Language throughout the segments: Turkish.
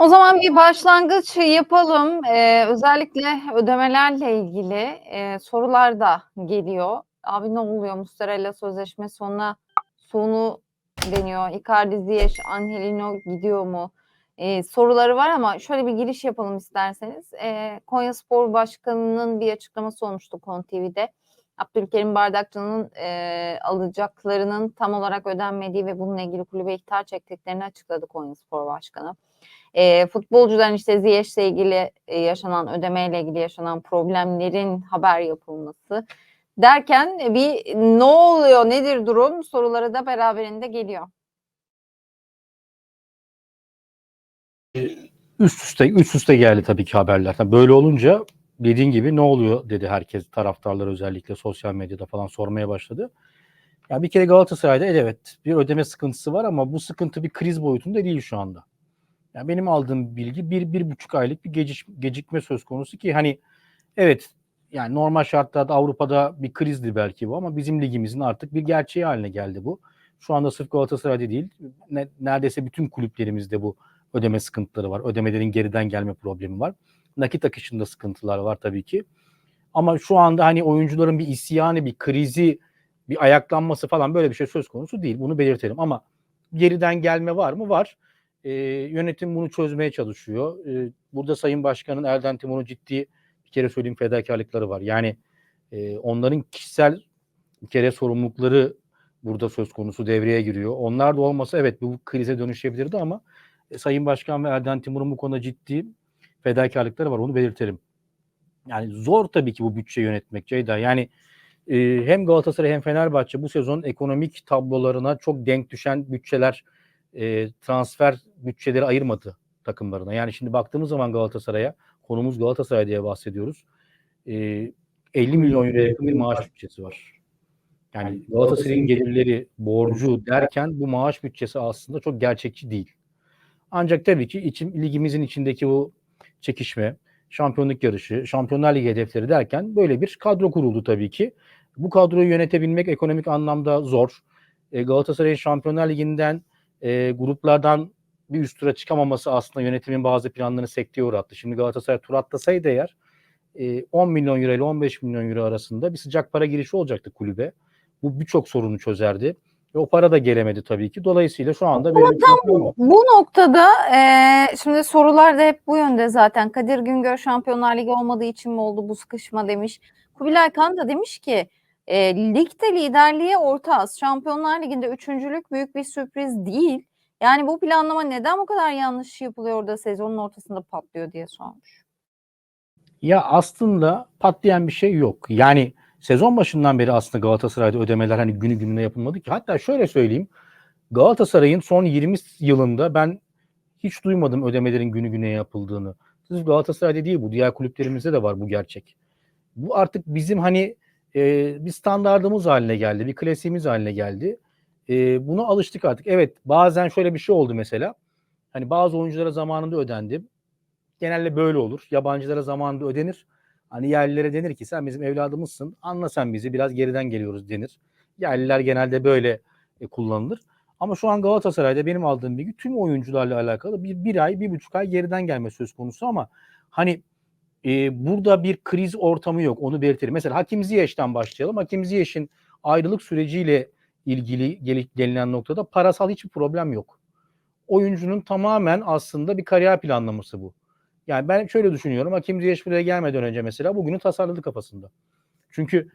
O zaman bir başlangıç yapalım. Eee, özellikle ödemelerle ilgili, eee, sorular da geliyor. "Abi ne oluyor? Muslera'yla sözleşme sonuna sonu deniyor. Icardi, Ziyech, Angelino gidiyor mu?" Eee, soruları var ama şöyle bir giriş yapalım isterseniz. Eee, Konyaspor Başkanı'nın bir açıklaması olmuştu KON TV'de. Abdülkerim Bardakçı'nın, eee, alacaklarının tam olarak ödenmediği ve bununla ilgili kulübe ihtar çektiklerini açıkladı Konyaspor Başkanı. Eee, futbolcuların, işte, Ziyech'le ilgili, eee, yaşanan ödemeyle ilgili yaşanan problemlerin haber yapılması derken, bir ne oluyor, nedir durum soruları da beraberinde geliyor. Eee, üst üste üst üste geldi tabii ki haberler. Böyle olunca dediğin gibi "Ne oluyor?" dedi herkes. Taraftarlar özellikle sosyal medyada falan sormaya başladı. Ya, bir kere Galatasaray'da evet, bir ödeme sıkıntısı var ama bu sıkıntı bir kriz boyutunda değil şu anda. Ya, benim aldığım bilgi 1-1,5 aylık bir geciş gecikme söz konusu ki, hani, evet, yani, normal şartlarda Avrupa'da bir krizdi belki bu ama bizim ligimizin artık bir gerçeği hâline geldi bu. Şu anda sırf Galatasaray'da değil, ne neredeyse bütün kulüplerimizde bu ödeme sıkıntıları var. Ödemelerin geriden gelme problemi var. Nakit akışında sıkıntılar var tabii ki. Ama şu anda, hani, oyuncuların bir isyanı, bir krizi, bir ayaklanması falan böyle bir şey söz konusu değil. Bunu belirtelim ama geriden gelme var mı? Var. Eee, yönetim bunu çözmeye çalışıyor. Eee, burada Sayın Başkan'ın Erden Timur'un ciddi bir kere söyleyeyim fedakârlıkları var. Yani, eee, onların kişisel bir kere sorumlulukları burada söz konusu, devreye giriyor. Onlar da olmasa evet, bu krize dönüşebilirdi ama, eee, Sayın Başkan ve Erden Timur'un bu konuda ciddi fedakârlıkları var. Onu belirtelim. Yani, zor tabii ki bu bütçeyi yönetmek Ceyda. Yani, eee, hem Galatasaray hem Fenerbahçe bu sezon ekonomik tablolarına çok denk düşen bütçeler, eee, transfer bütçeleri ayırmadı takımlarına. Yani, şimdi baktığımız zaman Galatasaray'a, konumuz Galatasaray diye bahsediyoruz. Eee, €50.000.000'ya yakın bir maaş bütçesi var. Yani, Galatasaray'ın gelirleri, borcu derken bu maaş bütçesi aslında çok gerçekçi değil. Ancak tabii ki içim ligimizin içindeki bu çekişme, şampiyonluk yarışı, Şampiyonlar Ligi hedefleri derken böyle bir kadro kuruldu tabii ki. Bu kadroyu yönetebilmek ekonomik anlamda zor. Eee, Galatasaray'ın Şampiyonlar Ligi'nden, eee, gruplardan bir üst tura çıkamaması aslında yönetimin bazı planlarını sekteye uğrattı. Şimdi Galatasaray tur atlasaydı eğer, eee, €10.000.000 ile €15.000.000 arasında bir sıcak para girişi olacaktı kulübe. Bu birçok sorunu çözerdi ve o para da gelemedi tabii ki. Dolayısıyla şu anda Ama tam problem var. bu noktada, eee, şimdi sorular da hep bu yönde zaten. Kadir Güngör "Şampiyonlar Ligi olmadığı için mi oldu bu sıkışma?" demiş. Kubilay Khan da demiş ki, eee, "Ligde liderliğe ortağız. Şampiyonlar Ligi'nde üçüncülük büyük bir sürpriz değil. Yani, bu planlama neden bu kadar yanlış yapılıyor da sezonun ortasında patlıyor?" diye sormuş. Ya, aslında patlayan bir şey yok. Yani, sezon başından beri aslında Galatasaray'da ödemeler, hani, günü gününe yapılmadı ki. Hatta şöyle söyleyeyim, Galatasaray'ın son 20 s yılında ben hiç duymadım ödemelerin günü gününe yapıldığını. Sırf Galatasaray'da değil bu, diğer kulüplerimizde de var bu gerçek. Bu artık bizim, hani, eee, bir standardımız hâline geldi, bir klasiğimiz hâline geldi. Eee, buna alıştık artık. Evet, bazen şöyle bir şey oldu mesela, hani, bazı oyunculara zamanında ödendi. Genelde böyle olur. Yabancılara zamanında ödenir. Hani, yerlilere denir ki "Sen bizim evladımızsın, anla sen bizi, biraz geriden geliyoruz." denir. Yerliler genelde böyle, eee, kullanılır. Ama şu an Galatasaray'da benim aldığım bilgi tüm oyuncularla alakalı bir 1 ay, 1,5 ay geriden gelme söz konusu ama, hani, eee, burada bir kriz ortamı yok, onu belirtelim. Mesela Hakim Ziyech'ten başlayalım. Hakim Ziyech'in ayrılık süreciyle ilgili geli gelinen noktada parasal hiçbir problem yok. Oyuncunun tamamen aslında bir kariyer planlaması bu. Yani, ben şöyle düşünüyorum, Hakim Ziyech buraya gelmeden önce mesela bugünü tasarladı kafasında. Çünkü,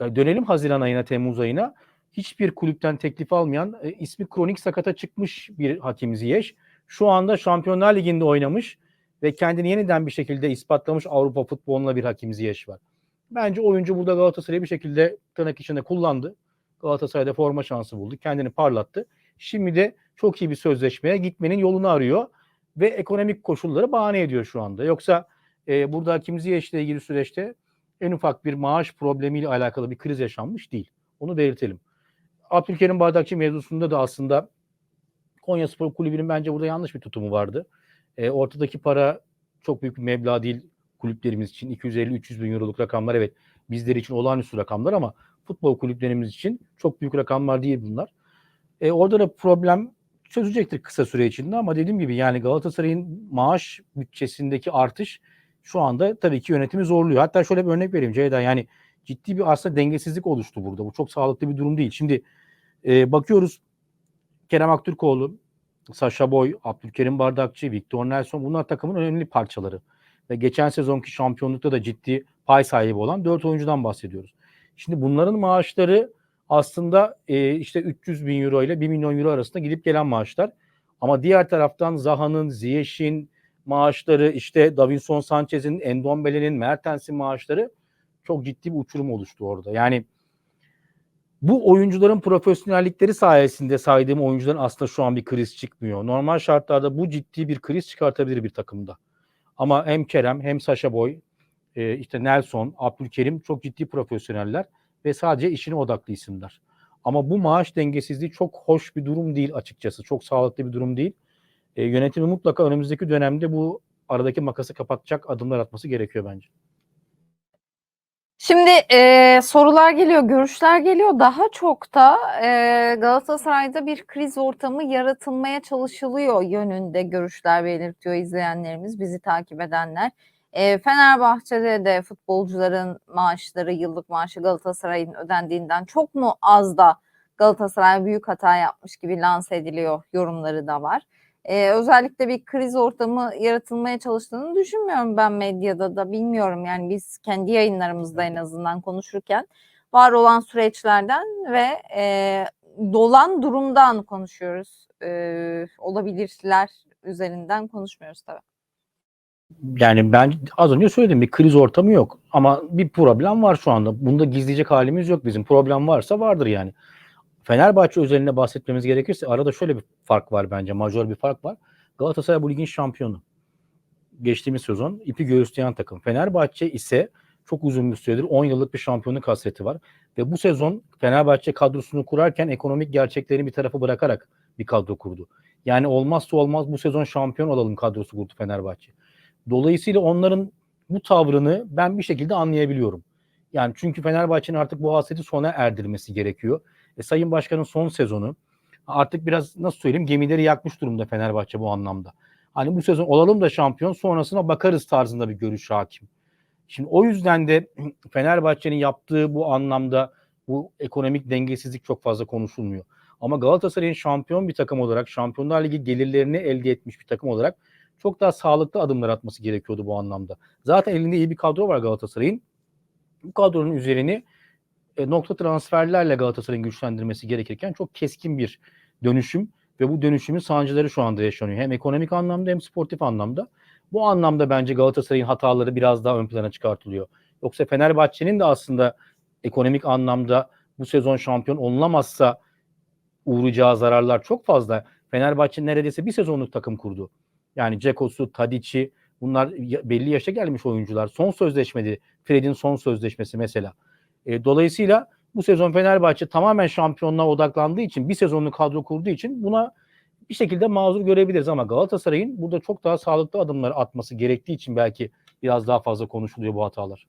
ya, dönelim haziran ayına, temmuz ayına. Hiçbir kulüpten teklif almayan, eee, ismi kronik sakata çıkmış bir Hakim Ziyech. Şu anda Şampiyonlar Ligi'nde oynamış ve kendini yeniden bir şekilde ispatlamış Avrupa futboluna bir Hakim Ziyech var. Bence oyuncu burada Galatasaray'ı bir şekilde tırnak içinde kullandı. Galatasaray'da forma şansı buldu, kendini parlattı. Şimdi de çok iyi bir sözleşmeye gitmenin yolunu arıyor ve ekonomik koşulları bahane ediyor şu anda. Yoksa, eee, burada Hakim Ziyech'le ilgili süreçte en ufak bir maaş problemiyle alakalı bir kriz yaşanmış değil. Onu belirtelim. Abdülkerim Bardakçı mevzusunda da aslında Konyaspor Kulübü'nün bence burada yanlış bir tutumu vardı. Eee, ortadaki para çok büyük bir meblağ değil kulüplerimiz için. €250-300.000'luk rakamlar evet, bizler için olağanüstü rakamlar ama futbol kulüplerimiz için çok büyük rakamlar değil bunlar. Eee, orada da problem çözecektir kısa süre içinde ama dediğim gibi yani Galatasaray'ın maaş bütçesindeki artış şu anda tabii ki yönetimi zorluyor. Hatta şöyle bir örnek vereyim Ceyda yani ciddi bir aslında dengesizlik oluştu burada. Bu çok sağlıklı bir durum değil. Şimdi e, bakıyoruz Kerem Aktürkoğlu, Sasha Boy, Abdülkerim Bardakçı, Victor Nelson bunlar takımın önemli parçaları. Ve geçen sezonki şampiyonlukta da ciddi pay sahibi olan 4 oyuncudan bahsediyoruz. Şimdi bunların maaşları aslında e, işte 300 bin euro ile 1 milyon euro arasında gidip gelen maaşlar. Ama diğer taraftan Zaha'nın, Ziyech'in maaşları, işte Davinson Sanchez'in, Endombele'nin, Mertens'in maaşları çok ciddi bir uçurum oluştu orada. Yani bu oyuncuların profesyonellikleri sayesinde saydığım oyuncuların aslında şu an bir kriz çıkmıyor. Normal şartlarda bu ciddi bir kriz çıkartabilir bir takımda. Ama hem Kerem hem Sasha Boy, e, işte Nelson, Abdülkerim çok ciddi profesyoneller ve sadece işine odaklı isimler. Ama bu maaş dengesizliği çok hoş bir durum değil açıkçası. Çok sağlıklı bir durum değil. E, yönetimi mutlaka önümüzdeki dönemde bu aradaki makası kapatacak adımlar atması gerekiyor bence. Şimdi e, sorular geliyor, görüşler geliyor. Daha çok da e, Galatasaray'da bir kriz ortamı yaratılmaya çalışılıyor yönünde görüşler belirtiyor izleyenlerimiz, bizi takip edenler. E, Fenerbahçe'de de futbolcuların maaşları, yıllık maaşı Galatasaray'ın ödendiğinden çok mu az da Galatasaray büyük hata yapmış gibi lanse ediliyor yorumları da var. Ee, özellikle bir kriz ortamı yaratılmaya çalıştığını düşünmüyorum ben medyada da bilmiyorum yani biz kendi yayınlarımızda en azından konuşurken var olan süreçlerden ve e, dolan durumdan konuşuyoruz. E, olabilirler üzerinden konuşmuyoruz tabii. Yani ben az önce söyledim bir kriz ortamı yok ama bir problem var şu anda. Bunda gizleyecek halimiz yok bizim. Problem varsa vardır yani. Fenerbahçe özelinde bahsetmemiz gerekirse arada şöyle bir fark var bence. Majör bir fark var. Galatasaray bu ligin şampiyonu. Geçtiğimiz sezon ipi göğüsleyen takım. Fenerbahçe ise çok uzun bir süredir 10 yıllık bir şampiyonluk hasreti var. Ve bu sezon Fenerbahçe kadrosunu kurarken ekonomik gerçeklerini bir tarafa bırakarak bir kadro kurdu. Yani olmazsa olmaz bu sezon şampiyon olalım kadrosu kurdu Fenerbahçe. Dolayısıyla onların bu tavrını ben bir şekilde anlayabiliyorum. Yani çünkü Fenerbahçe'nin artık bu hasreti sona erdirmesi gerekiyor. E, Sayın Başkan'ın son sezonu artık biraz nasıl söyleyeyim gemileri yakmış durumda Fenerbahçe bu anlamda. Hani bu sezon olalım da şampiyon sonrasına bakarız tarzında bir görüş hakim. Şimdi o yüzden de Fenerbahçe'nin yaptığı bu anlamda bu ekonomik dengesizlik çok fazla konuşulmuyor. Ama Galatasaray'ın şampiyon bir takım olarak, Şampiyonlar Ligi gelirlerini elde etmiş bir takım olarak çok daha sağlıklı adımlar atması gerekiyordu bu anlamda. Zaten elinde iyi bir kadro var Galatasaray'ın. Bu kadronun üzerini e, nokta transferlerle Galatasaray'ın güçlendirmesi gerekirken çok keskin bir dönüşüm ve bu dönüşümün sancıları şu anda yaşanıyor. Hem ekonomik anlamda hem sportif anlamda. Bu anlamda bence Galatasaray'ın hataları biraz daha ön plana çıkartılıyor. Yoksa Fenerbahçe'nin de aslında ekonomik anlamda bu sezon şampiyon olulamazsa uğrayacağı zararlar çok fazla. Fenerbahçe neredeyse bir sezonluk takım kurdu. Yani Cekos'u, Tadic'i bunlar belli yaşa gelmiş oyuncular. Son sözleşmedi. Fred'in son sözleşmesi mesela. E, dolayısıyla bu sezon Fenerbahçe tamamen şampiyonluğa odaklandığı için bir sezonluk kadro kurduğu için buna bir şekilde mazur görebiliriz ama Galatasaray'ın burada çok daha sağlıklı adımlar atması gerektiği için belki biraz daha fazla konuşuluyor bu hatalar.